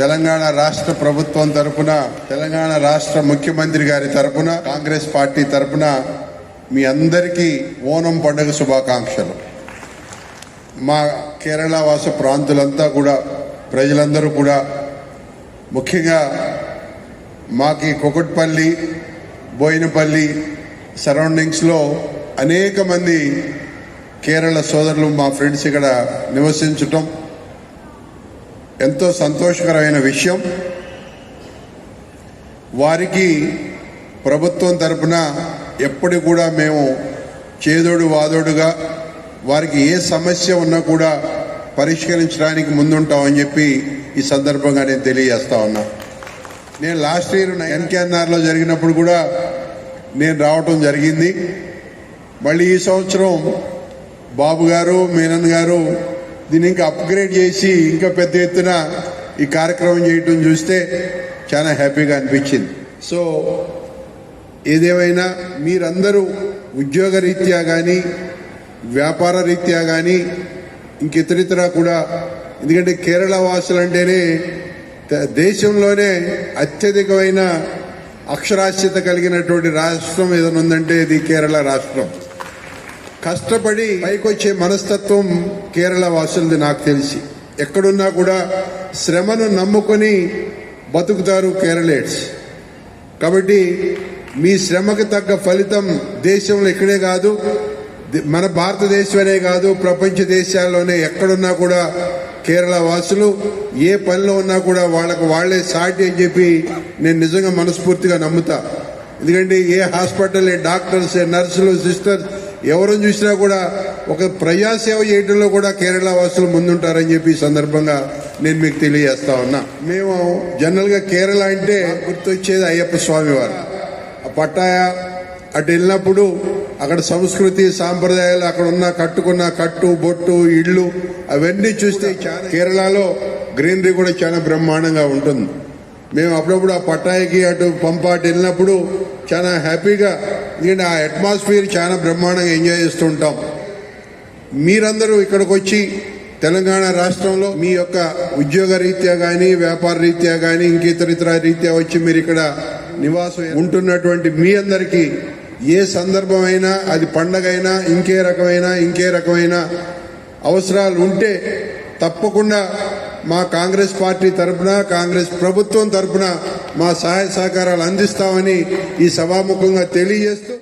తెలంగాణ రాష్ట్ర ప్రభుత్వం తరపున తెలంగాణ రాష్ట్ర ముఖ్యమంత్రి గారి తరపున కాంగ్రెస్ పార్టీ తరపున మీ అందరికీ ఓనం పండుగ శుభాకాంక్షలు. మా కేరళ వాస ప్రాంతులంతా కూడా ప్రజలందరూ కూడా ముఖ్యంగా మాకి కుకట్పల్లి బోయినపల్లి సరౌండింగ్స్లో అనేక మంది కేరళ సోదరులు మా ఫ్రెండ్స్ ఇక్కడ నివసించటం ఎంతో సంతోషకరమైన విషయం. వారికి ప్రభుత్వం తరపున ఎప్పటి కూడా మేము చేదోడు వాదోడుగా వారికి ఏ సమస్య ఉన్నా కూడా పరిష్కరించడానికి ముందుంటామని చెప్పి ఈ సందర్భంగా నేను తెలియజేస్తా ఉన్నా. నేను లాస్ట్ ఇయర్ ఎన్కేఎన్ఆర్లో జరిగినప్పుడు కూడా నేను రావటం జరిగింది. మళ్ళీ ఈ సంవత్సరం బాబు గారు మీనన్ గారు దీన్ని ఇంకా అప్గ్రేడ్ చేసి ఇంకా పెద్ద ఎత్తున ఈ కార్యక్రమం చేయటం చూస్తే చాలా హ్యాపీగా అనిపించింది. సో ఏదేమైనా మీరందరూ ఉద్యోగ రీత్యా కానీ వ్యాపార రీత్యా కానీ ఇంక ఇతరితర కూడా ఎందుకంటే కేరళ వాసులు అంటేనే దేశంలోనే అత్యధికమైన అక్షరాస్యత కలిగినటువంటి రాష్ట్రం ఏదైనా ఉందంటే ఇది కేరళ రాష్ట్రం. కష్టపడి పైకొచ్చే మనస్తత్వం కేరళ వాసులది నాకు తెలిసి. ఎక్కడున్నా కూడా శ్రమను నమ్ముకొని బతుకుతారు కేరళేట్స్ కాబట్టి మీ శ్రమకు తగ్గ ఫలితం దేశంలో ఇక్కడే కాదు మన భారతదేశమనే కాదు ప్రపంచ దేశాల్లోనే ఎక్కడున్నా కూడా కేరళ వాసులు ఏ పనిలో ఉన్నా కూడా వాళ్ళకు వాళ్ళే సాటి అని చెప్పి నేను నిజంగా మనస్ఫూర్తిగా నమ్ముతా. ఎందుకంటే ఏ హాస్పిటల్ ఏ డాక్టర్స్ ఏ నర్సులు సిస్టర్స్ ఎవరిని చూసినా కూడా ఒక ప్రజాసేవ చేయడంలో కూడా కేరళ వాసులు ముందుంటారని చెప్పి సందర్భంగా నేను మీకు తెలియజేస్తా ఉన్నా. మేము జనరల్గా కేరళ అంటే గుర్తొచ్చేది అయ్యప్ప స్వామి వారు. ఆ పట్టాయ అటు వెళ్ళినప్పుడు అక్కడ సంస్కృతి సాంప్రదాయాలు అక్కడ ఉన్న కట్టుకున్న కట్టు బొట్టు ఇళ్ళు అవన్నీ చూస్తే చాలా కేరళలో గ్రీనరీ కూడా చాలా బ్రహ్మాండంగా ఉంటుంది. మేము అప్పుడప్పుడు ఆ పట్టాయికి అటు పంప అటు వెళ్ళినప్పుడు చాలా హ్యాపీగా ఎందుకంటే ఆ అట్మాస్ఫియర్ చాలా బ్రహ్మాండంగా ఎంజాయ్ చేస్తూ ఉంటాం. మీరందరూ ఇక్కడికి వచ్చి తెలంగాణ రాష్ట్రంలో మీ యొక్క ఉద్యోగ రీత్యా కానీ వ్యాపార రీత్యా కానీ ఇంకితరితర రీత్యా వచ్చి మీరు ఇక్కడ నివాసం ఉంటున్నటువంటి మీ అందరికీ ఏ సందర్భమైనా అది పండగైనా ఇంకే రకమైన ఇంకే రకమైన అవసరాలు ఉంటే తప్పకుండా మా కాంగ్రెస్ పార్టీ తరఫున కాంగ్రెస్ ప్రభుత్వం తరఫున మా సహాయ సహకారాలు అందిస్తామని ఈ సభాముఖంగా తెలియజేస్తూ